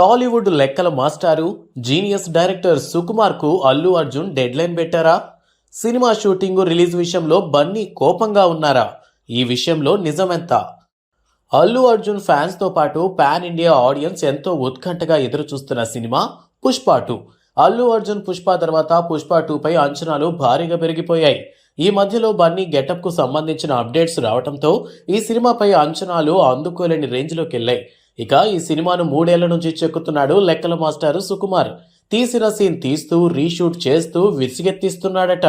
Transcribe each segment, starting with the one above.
టాలీవుడ్ లెక్కల మాస్టారు genius director సుకుమార్కు అల్లు అర్జున్ డెడ్ లైన్ పెట్టారా? సినిమా షూటింగ్ రిలీజ్ విషయంలో బన్నీ కోపంగా ఉన్నారా? ఈ విషయంలో నిజమెంత? అల్లు అర్జున్ ఫ్యాన్స్తో పాటు పాన్ ఇండియా ఆడియన్స్ ఎంతో ఉత్కంఠగా ఎదురుచూస్తున్న సినిమా పుష్ప టూ. అల్లు అర్జున్ పుష్ప తర్వాత పుష్ప టూ పై అంచనాలు భారీగా పెరిగిపోయాయి. ఈ మధ్యలో బన్నీ గెటప్కు సంబంధించిన అప్డేట్స్ రావడంతో ఈ సినిమాపై అంచనాలు అందుకోలేని రేంజ్లోకి వెళ్ళాయి ఇక ఈ సినిమాను మూడేళ్ళ నుంచి చెక్కుతున్నాడు లెక్కల మాస్టర్ సుకుమార్. తీసిన సీన్ తీస్తూ రీషూట్ చేస్తూ విసిగెత్తిస్తున్నాడట.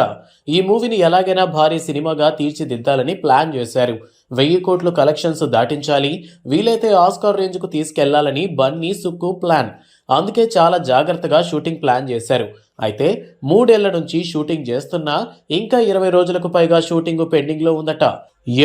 ఈ మూవీని ఎలాగైనా భారీ సినిమాగా తీర్చిదిద్దాలని ప్లాన్ చేశారు. వెయ్యి కోట్లు కలెక్షన్స్ దాటించాలి వీలైతే ఆస్కార్ రేంజ్కు తీసుకెళ్ళాలని బన్నీ సుక్కు ప్లాన్. అందుకే చాలా జాగ్రత్తగా షూటింగ్ ప్లాన్ చేశారు. అయితే మూడేళ్ళ నుంచి షూటింగ్ చేస్తున్నా ఇంకా ఇరవై రోజులకు పైగా షూటింగ్ పెండింగ్లో ఉందట.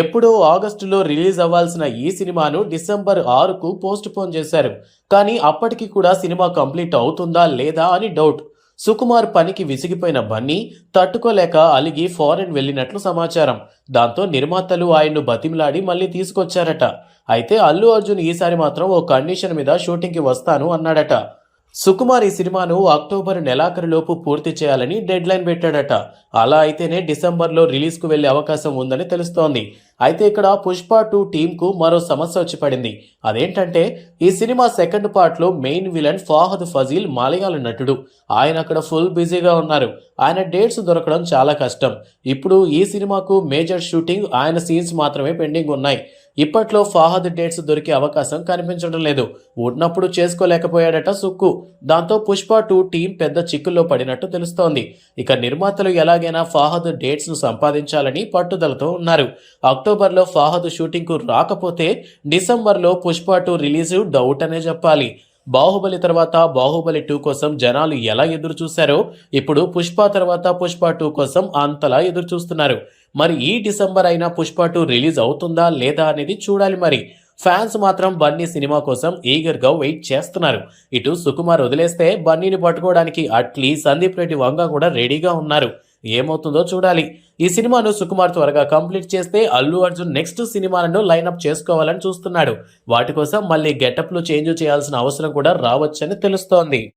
ఎప్పుడో ఆగస్టులో రిలీజ్ అవ్వాల్సిన ఈ సినిమాను డిసెంబర్ ఆరుకు పోస్ట్ పోన్ చేశారు. కానీ అప్పటికి కూడా సినిమా కంప్లీట్ అవుతుందా లేదా అని డౌట్. సుకుమార్ పనికి విసిగిపోయిన బన్నీ తట్టుకోలేక అలిగి ఫారెన్ వెళ్ళినట్లు సమాచారం. దాంతో నిర్మాతలు ఆయన్ను బతిమిలాడి మళ్ళీ తీసుకొచ్చారట. అయితే అల్లు అర్జున్ ఈసారి మాత్రం ఓ కండిషన్ మీద షూటింగ్కి వస్తాను అన్నాడట. సుకుమార్ ఈ సినిమాను అక్టోబర్ నెలాఖరులోపు పూర్తి చేయాలని డెడ్ లైన్ పెట్టాడట. అలా అయితేనే డిసెంబర్లో రిలీజ్కు వెళ్ళే అవకాశం ఉందని తెలుస్తోంది. అయితే ఇక్కడ పుష్ప టూ టీంకు మరో సమస్య వచ్చి పడింది. అదేంటంటే ఈ సినిమా సెకండ్ పార్ట్లో మెయిన్ విలన్ ఫాహద్ ఫజీల్ మలయాళ నటుడు. ఆయన అక్కడ ఫుల్ బిజీగా ఉన్నారు. ఆయన డేట్స్ దొరకడం చాలా కష్టం. ఇప్పుడు ఈ సినిమాకు మేజర్ షూటింగ్ ఆయన సీన్స్ మాత్రమే పెండింగ్ ఉన్నాయి. ఇప్పట్లో ఫాహద్ డేట్స్ దొరికే అవకాశం కనిపించడం లేదు. ఉన్నప్పుడు చేసుకోలేకపోయాడట సుక్కు. దాంతో పుష్ప టూ టీం పెద్ద చిక్కుల్లో పడినట్టు తెలుస్తోంది. ఇక నిర్మాతలు ఎలాగైనా ఫాహద్ డేట్స్ను సంపాదించాలని పట్టుదలతో ఉన్నారు. అక్టోబర్లో ఫాహద్ షూటింగ్కు రాకపోతే డిసెంబర్లో పుష్ప టూ రిలీజ్ డౌట్ అనే చెప్పాలి. బాహుబలి తర్వాత బాహుబలి టూ కోసం జనాలు ఎలా ఎదురు చూశారో ఇప్పుడు పుష్ప తర్వాత పుష్ప టూ కోసం అంతలా ఎదురు చూస్తున్నారు మరి ఈ డిసెంబర్ అయినా పుష్ప టూ రిలీజ్ అవుతుందా లేదా అనేది చూడాలి మరి. ఫ్యాన్స్ మాత్రం బన్నీ సినిమా కోసం ఈగర్గా వెయిట్ చేస్తున్నారు. ఇటు సుకుమార్ వదిలేస్తే బన్నీని పట్టుకోవడానికి అట్లీ సందీప్ రెడ్డి వంగ కూడా రెడీగా ఉన్నారు. ఏమవుతుందో చూడాలి. ఈ సినిమాను సుకుమార్ త్వరగా కంప్లీట్ చేస్తే అల్లు అర్జున్ నెక్స్ట్ సినిమాలను లైన్అప్ చేసుకోవాలని చూస్తున్నాడు. వాటి కోసం మళ్ళీ గెటప్లు చేంజ్ చేయాల్సిన అవసరం కూడా రావచ్చని తెలుస్తోంది.